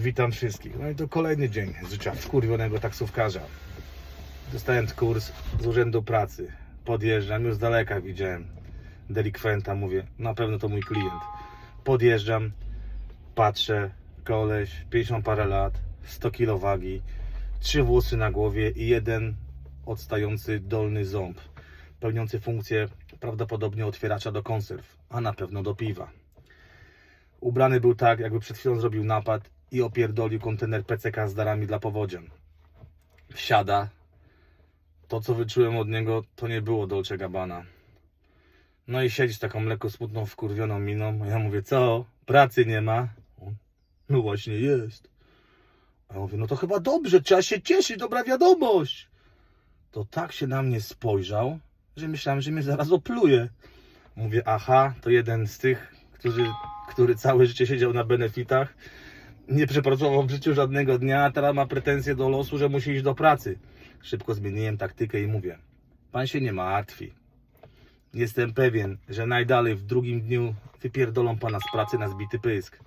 Witam wszystkich. No i to kolejny dzień życia wkurwionego taksówkarza. Dostałem kurs z urzędu pracy. Podjeżdżam, już z daleka widziałem delikwenta, mówię, na pewno to mój klient. Podjeżdżam, patrzę, koleś, 50 parę lat, 100 kg wagi, trzy włosy na głowie i jeden odstający dolny ząb, pełniący funkcję prawdopodobnie otwieracza do konserw, a na pewno do piwa. Ubrany był tak, jakby przed chwilą zrobił napad i opierdolił kontener PCK z darami dla powodzian. Wsiada. To, co wyczułem od niego, to nie było Dolce Gabbana. No i siedzi z taką lekko smutną, wkurwioną miną. Ja mówię, co? Pracy nie ma? No właśnie jest. A ja mówię, no to chyba dobrze, trzeba się cieszyć, dobra wiadomość. To tak się na mnie spojrzał, że myślałem, że mnie zaraz opluje. Mówię, aha, to jeden z tych, którzy, który całe życie siedział na benefitach, nie przepracował w życiu żadnego dnia, a teraz ma pretensje do losu, że musi iść do pracy. Szybko zmieniłem taktykę i mówię, pan się nie martwi. Jestem pewien, że najdalej w drugim dniu wypierdolą pana z pracy na zbity pysk.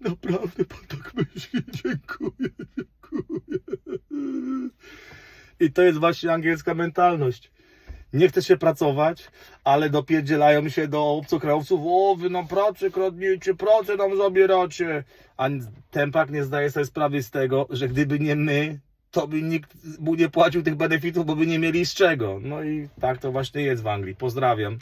Naprawdę pan tak myśli? Dziękuję, dziękuję. I to jest właśnie angielska mentalność nie chce się pracować, ale dopierdzielają się do obcokrajowców, o wy nam pracę kradniecie, pracę nam zabieracie. A Tempak nie zdaje sobie sprawy z tego, że gdyby nie my, to by nikt mu nie płacił tych benefitów, bo by nie mieli z czego. No i tak to właśnie jest w Anglii. Pozdrawiam.